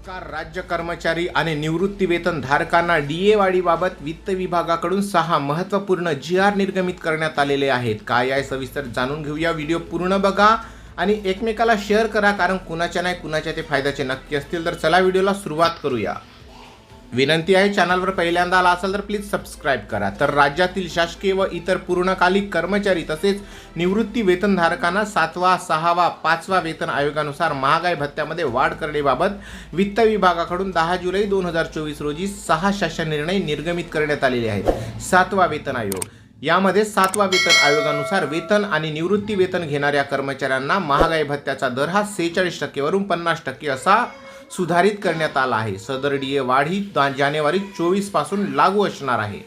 सरकार राज्य कर्मचारी आणि निवृत्तीवेतन धारकांना डीए वाढीबाबत वित्त विभागाकडून सहा महत्त्वपूर्ण जी आर निर्गमित करण्यात आलेले आहेत. काय आहे सविस्तर जाणून घेऊया. व्हिडिओ पूर्ण बघा आणि एकमेकाला शेअर करा कारण कुणाच्या नाही कुणाच्या ते फायद्याचे नक्की असतील. तर चला व्हिडिओला सुरुवात करूया. विनंती आहे चॅनलवर पहिल्यांदा आला असाल तर प्लीज सबस्क्राईब करा. तर राज्यातील शासकीय व इतर पूर्णकालिक कर्मचारी तसेच निवृत्ती वेतनधारकांना सातवा सहावा पाचवा वेतन आयोगानुसार महागाई भत्त्यामध्ये वाढ करण्याबाबत वित्त विभागाकडून दहा जुलै दोन हजार चोवीस रोजी सहा शासन निर्णय निर्गमित करण्यात आलेले आहेत. सातवा वेतन आयोग. यामध्ये सातवा वेतन आयोगानुसार वेतन आणि निवृत्ती वेतन घेणाऱ्या कर्मचाऱ्यांना महागाई भत्त्याचा दर हा सेहेचाळीस टक्केवरून पन्नास टक्के असा सुधारित करण्यात आला आहे. सदर डीए वाढ ही जानेवारी चोवीसपासून लागू असणार आहे.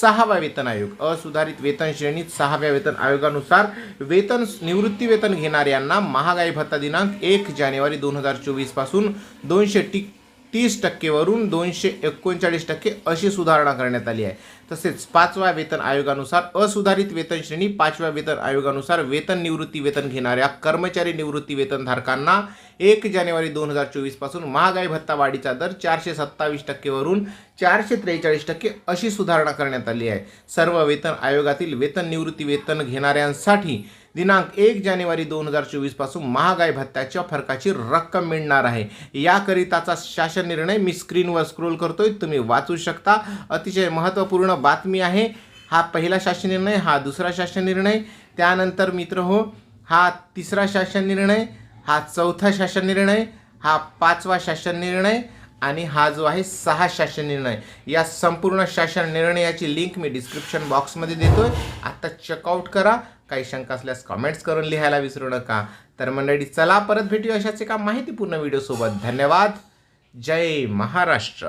सहावा वेतन आयोग. असुधारित वेतन श्रेणीत सहाव्या वेतन आयोगानुसार वेतन निवृत्ती वेतन घेणाऱ्यांना महागाई भत्ता दिनांक एक जानेवारी दोन हजार चोवीसपासून दोनशे टी तीस टक्केवरून दोनशे एकोणचाळीस टक्के अशी सुधारणा करण्यात आली आहे. तसेच पाचव्या वेतन आयोगानुसार असुधारित वेतन श्रेणी पाचव्या वेतन आयोगानुसार वेतन निवृत्ती वेतन घेणाऱ्या कर्मचारी निवृत्ती वेतनधारकांना एक जानेवारी दोन हजार चोवीसपासून महागाई भत्ता वाढीचा दर चारशे सत्तावीस टक्केवरून चारशे त्रेचाळीस टक्के अशी सुधारणा करण्यात आली आहे. सर्व वेतन आयोगातील वेतन निवृत्ती वेतन घेणाऱ्यांसाठी दिनांक एक जानेवारी दोन हजार चोवीसपासून महागाई भत्त्याच्या फरकाची रक्कम मिळणार आहे. याकरिताचा शासन निर्णय मी स्क्रीनवर स्क्रोल करतोय. तुम्ही वाचू शकता. अतिशय महत्त्वपूर्ण बातमी आहे. हा पहिला शासन निर्णय हा दुसरा शासन निर्णय त्यानंतर मित्र हो हा तिसरा शासन निर्णय हा चौथा शासन निर्णय हा पाचवा शासन निर्णय आणि हा जो आहे सहा शासन निर्णय. या संपूर्ण शासन निर्णयाची लिंक मी डिस्क्रिप्शन बॉक्समध्ये देतो आहे आत्ता चेकआउट करा. काही शंका असल्यास कमेंट्स करून लिहायला विसरू नका. तर मंडळी चला परत भेटूया अशाच एका माहितीपूर्ण व्हिडिओसोबत धन्यवाद. जय महाराष्ट्र.